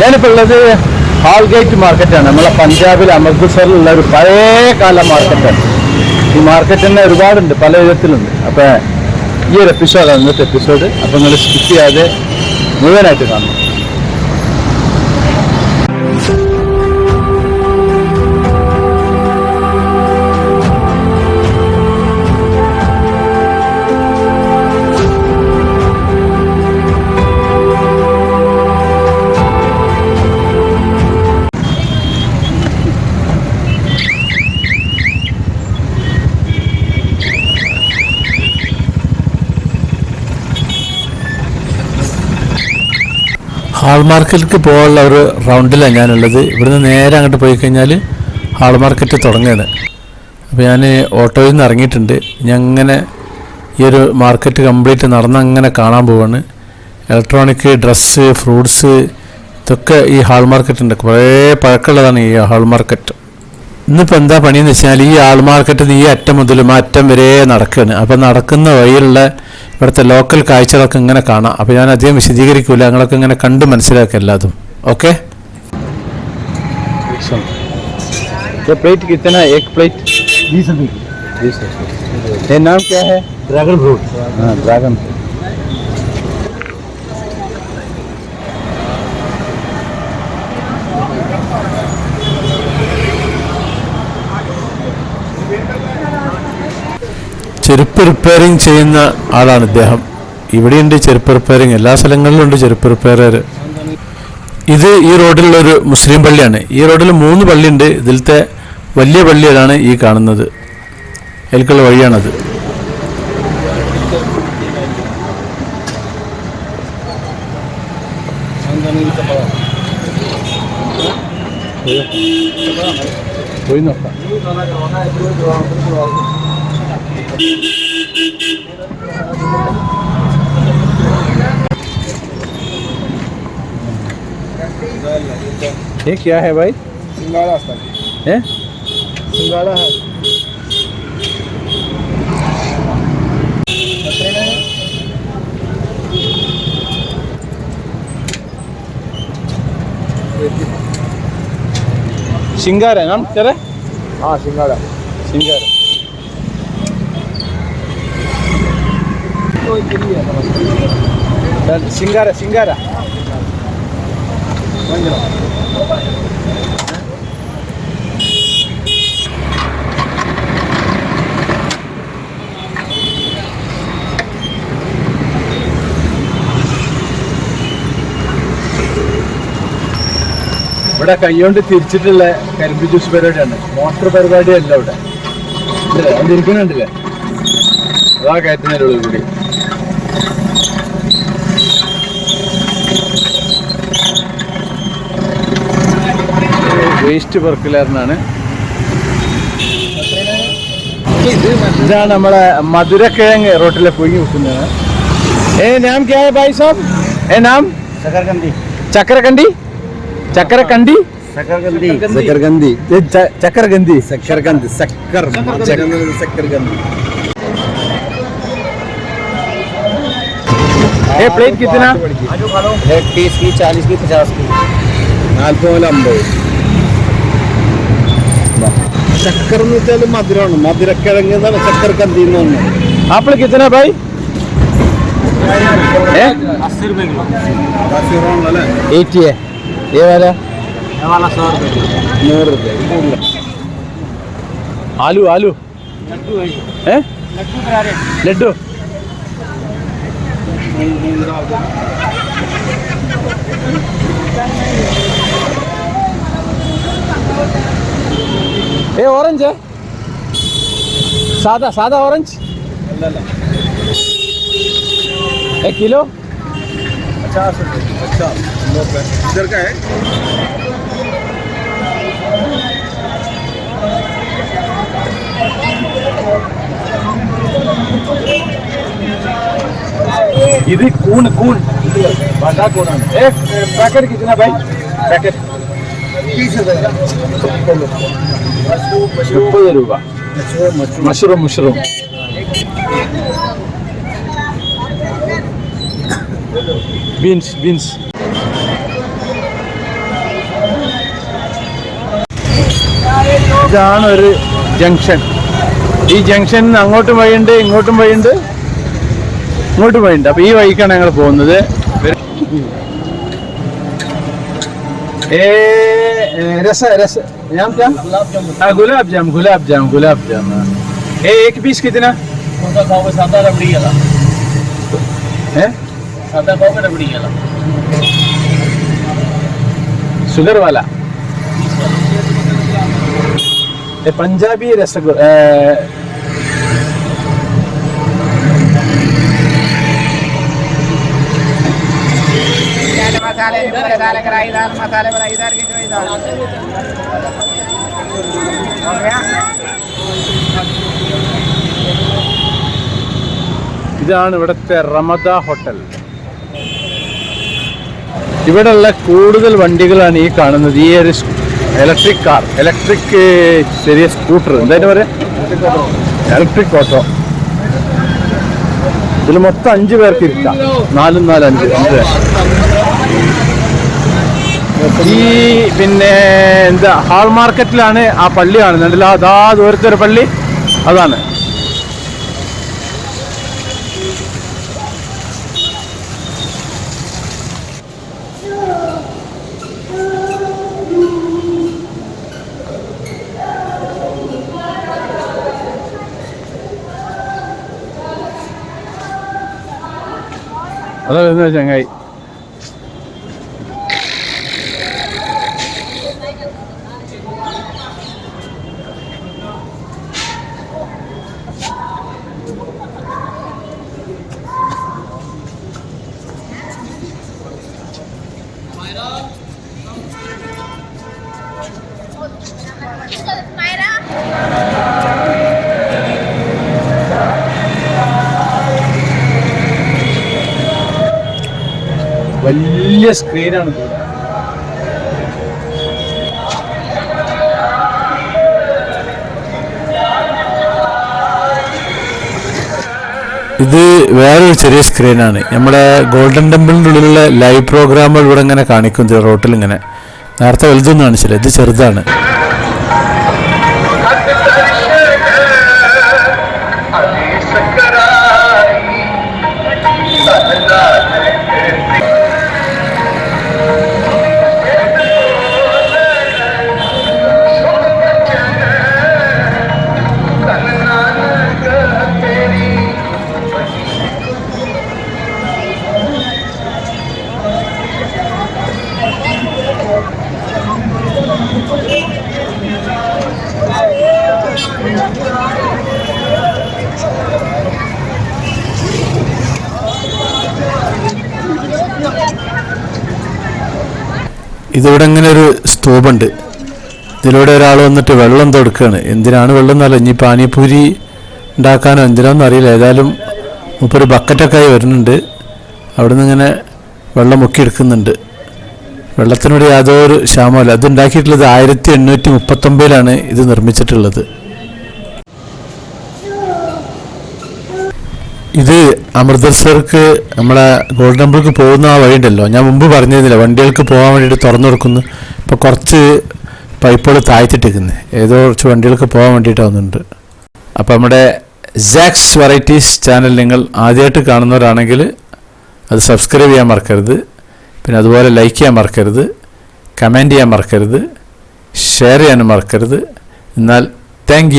ഞാനിപ്പോൾ ഉള്ളത് ഹാൾഗേറ്റ് മാർക്കറ്റാണ് നമ്മളെ പഞ്ചാബിൽ അമൃത്സറിലുള്ള ഒരു പഴയ കാല മാർക്കറ്റാണ് ഈ മാർക്കറ്റ് തന്നെ ഒരുപാടുണ്ട് പല വിധത്തിലുണ്ട്. അപ്പോൾ ഈ ഒരു എപ്പിസോഡാണ് ഇന്നത്തെ എപ്പിസോഡ് അപ്പോൾ നിങ്ങൾ സ്കിപ്പ് ചെയ്യാതെ മുഴുവനായിട്ട് കാണണം. ഹാൾ മാർക്കറ്റിലേക്ക് പോകാനുള്ള ഒരു റൗണ്ടിലാണ് ഞാനുള്ളത്. ഇവിടുന്ന് നേരെ അങ്ങോട്ട് പോയി കഴിഞ്ഞാൽ ഹാൾ മാർക്കറ്റ് തുടങ്ങുകയാണ് അപ്പോൾ ഞാൻ ഓട്ടോയിൽ നിന്ന് ഇറങ്ങിയിട്ടുണ്ട്. ഞാൻ അങ്ങനെ ഈ ഒരു മാർക്കറ്റ് കംപ്ലീറ്റ് നടന്ന് അങ്ങനെ കാണാൻ പോവാണ്. ഇലക്ട്രോണിക് ഡ്രസ്സ് ഫ്രൂട്ട്സ് ഇതൊക്കെ ഈ ഹാൾ മാർക്കറ്റുണ്ട് കുറേ പഴക്കമുള്ളതാണ് ഈ ഹാൾ മാർക്കറ്റ്. ഇന്നിപ്പോൾ എന്താ പണിയെന്ന് വെച്ചാൽ ഈ ആൾ മാർക്കറ്റിൽ ഈ അറ്റം മുതൽ ആ അറ്റം വരെ നടക്കുകയാണ് അപ്പോൾ നടക്കുന്ന വഴിയിലുള്ള ഇവിടുത്തെ ലോക്കൽ കാഴ്ചകളൊക്കെ ഇങ്ങനെ കാണാം അപ്പോൾ ഞാൻ അധികം വിശദീകരിക്കില്ല ഞങ്ങളൊക്കെ ഇങ്ങനെ കണ്ട് മനസ്സിലാക്കുക എല്ലാതും ഓക്കെ ये प्लेट कितना है? एक प्लेट बीस रुपये बीस रुपये ये नाम क्या है ड्रैगन फ्रूट हाँ ड्रैगन फ्रूट ചെരുപ്പ് റിപ്പയറിങ് ചെയ്യുന്ന ആളാണ് ഇദ്ദേഹം. ഇവിടെയുണ്ട് ചെരുപ്പ് റിപ്പയറിങ് എല്ലാ സ്ഥലങ്ങളിലും ഉണ്ട് ചെരുപ്പ് റിപ്പയറർ ഇത് ഈ റോഡിലുള്ള ഒരു മുസ്ലിം പള്ളിയാണ്. ഈ റോഡിൽ മൂന്ന് പള്ളിയുണ്ട്. ഇതിലത്തെ വലിയ പള്ളിയാണ് ഈ കാണുന്നത്. അതിലേക്കുള്ള വഴിയാണത്. പോയി നോക്കാം. ये क्या है भाई? सिंगाड़ा है। सिंगाड़ा है। सिंगार है नाम तेरा? हाँ सिंगाड़ा सिंगार। ശിങ്കാര ശിങ്കാര ഇവിടെ കൈകൊണ്ട് തിരിച്ചിട്ടുള്ള കരിമ്പ് ജ്യൂസ് പരിപാടിയാണ്. മോട്ടർ പരിപാടിയല്ല ഇവിടെ. അതിരിക്കണുണ്ടല്ലേ അതാ കയറ്റുന്നതിലുള്ളൂ കൂടി. വേസ്റ്റ് വർക്കിലാറിനാണ് ഇതാണ് നമ്മുടെ മധുരക്കിഴങ്ങ് റോട്ടിലെ പൊങ്ങി വെക്കുന്നത്. ഏ നാം ക്യാ ഭായ് സാബ് ഏ നാം? ചക്കരകണ്ടി ചക്കരകണ്ടി ചക്കരകണ്ടി ചക്കരകണ്ടി ചക്കരകണ്ടി ചക്കരകണ്ടി ചക്കരകണ്ടി ചക്കർ ചക്കരകണ്ടി ये प्लेट कितना एक तीस की चालीस की पचास की നാൽപ്പത് മുതൽ അമ്പത് ചക്കർ എന്ന് വെച്ചാൽ മധുരമാണ് മധുരക്കിഴങ്ങ് എന്നാണ് ചക്കർ കന്തി എന്ന് പറഞ്ഞത് ആപ്പിൾ കിച്ചന ബൈ എയ്റ്റി ഏ വില? നൂറ് രൂപ. ആലു ആലു. ഏ? ലഡ്ഡു ए ऑरेंज है? सादा सादा ऑरेंज एक किलो? पचास रुपये अच्छा इधर का है? ఇది కూన్ కూన్ बंदा कौन है एक पैकेट कितना भाई पैकेट മുപ്പത് രൂപ. Mushroom mushroom. Beans beans. ഇതാണ് ഒരു ജംഗ്ഷൻ. ഈ ജംഗ്ഷൻ അങ്ങോട്ടും വഴിയുണ്ട് ഇങ്ങോട്ടും വഴിയുണ്ട്. ഇങ്ങോട്ടും വഴിയുണ്ട് അപ്പോൾ ഈ വഴിക്കാണ് ഞങ്ങൾ പോകുന്നത് ഏ ഏ, രസ രസ ഞാൻ क्या हाँ गुलाब जाम गुलाब जाम गुलाब जाम हाँ। ए एक पीस कितना उनका खाओगे सादा रबड़ी वाला है सादा खाओगे रबड़ी वाला शुगर वाला ये पंजाबी रसगुल्ला मसाले मसाले कढ़ाई दाल मसाले बनाई दाल खिचड़ी दाल हो गया ഇതാണ് ഇവിടുത്തെ റമദ ഹോട്ടൽ ഇവിടെയുള്ള കൂടുതൽ വണ്ടികളാണ് ഈ കാണുന്നത് ഈ ഒരു ഇലക്ട്രിക് കാർ ഇലക്ട്രിക് ചെറിയ സ്കൂട്ടർ എന്തായാലും പറയാ ഇലക്ട്രിക് ഓട്ടോ ഇതിൽ മൊത്തം അഞ്ച് പേർക്ക് ഇരിക്കാം നാലും നാല് അഞ്ച് അഞ്ച് പേർ ഈ പിന്നെ എന്താ ഹാൾ മാർക്കറ്റിലാണ് ആ പള്ളി കാണുന്നുണ്ടല്ലോ അതാ ദൂരത്തെ ഒരു പള്ളി. അതാണ്. അതാ വരുന്നത് ചങ്ങായി. വലിയ സ്ക്രീനാണ് ഇത്. വേറൊരു ചെറിയ സ്ക്രീനാണ്. നമ്മുടെ ഗോൾഡൻ ടെമ്പിളിന്റെ ഉള്ളിലുള്ള ലൈവ് പ്രോഗ്രാമുകൾ ഇവിടെ ഇങ്ങനെ കാണിക്കും റോട്ടിൽ ഇങ്ങനെ. നേരത്തെ വലുതൊന്നും കാണിച്ചില്ല ഇത് ചെറുതാണ്. ഇതിവിടെ ഇങ്ങനെ ഒരു സ്തൂപുണ്ട് ഇതിലൂടെ ഒരാൾ വന്നിട്ട് വെള്ളം തൊടുക്കുകയാണ് എന്തിനാണ് വെള്ളം എന്നല്ല ഇനി പാനിപ്പൂരി ഉണ്ടാക്കാനോ എന്തിനാണെന്ന് അറിയില്ല. ഏതായാലും മുപ്പൊരു ബക്കറ്റൊക്കെ ആയി വരുന്നുണ്ട്. അവിടുന്ന് ഇങ്ങനെ വെള്ളം മുക്കിയെടുക്കുന്നുണ്ട് വെള്ളത്തിനോട് യാതൊരു ക്ഷാമമില്ല അത് ഉണ്ടാക്കിയിട്ടുള്ളത് ആയിരത്തി എണ്ണൂറ്റി മുപ്പത്തൊമ്പതിലാണ് ഇത് നിർമ്മിച്ചിട്ടുള്ളത്. ഇത് അമൃതസർക്ക് നമ്മളെ ഗോൾഡ് ടെമ്പിൾക്ക് പോകുന്ന ആ വഴി ഉണ്ടല്ലോ ഞാൻ മുമ്പ് പറഞ്ഞിരുന്നില്ല വണ്ടികൾക്ക് പോകാൻ വേണ്ടിയിട്ട് തുറന്നു കൊടുക്കുന്നു ഇപ്പോൾ കുറച്ച് പൈപ്പുകൾ താഴ്ത്തിട്ടിരിക്കുന്നത് ഏതോ കുറച്ച് വണ്ടികൾക്ക് പോകാൻ വേണ്ടിയിട്ട് വന്നിട്ടുണ്ട്. അപ്പോൾ നമ്മുടെ ജാക്സ് വെറൈറ്റീസ് ചാനൽ നിങ്ങൾ ആദ്യമായിട്ട് കാണുന്നവരാണെങ്കിൽ അത് സബ്സ്ക്രൈബ് ചെയ്യാൻ മറക്കരുത്. പിന്നെ അതുപോലെ ലൈക്ക് ചെയ്യാൻ മറക്കരുത്. കമന്റ് ചെയ്യാൻ മറക്കരുത്. ഷെയർ ചെയ്യാനും മറക്കരുത്. എന്നാൽ താങ്ക്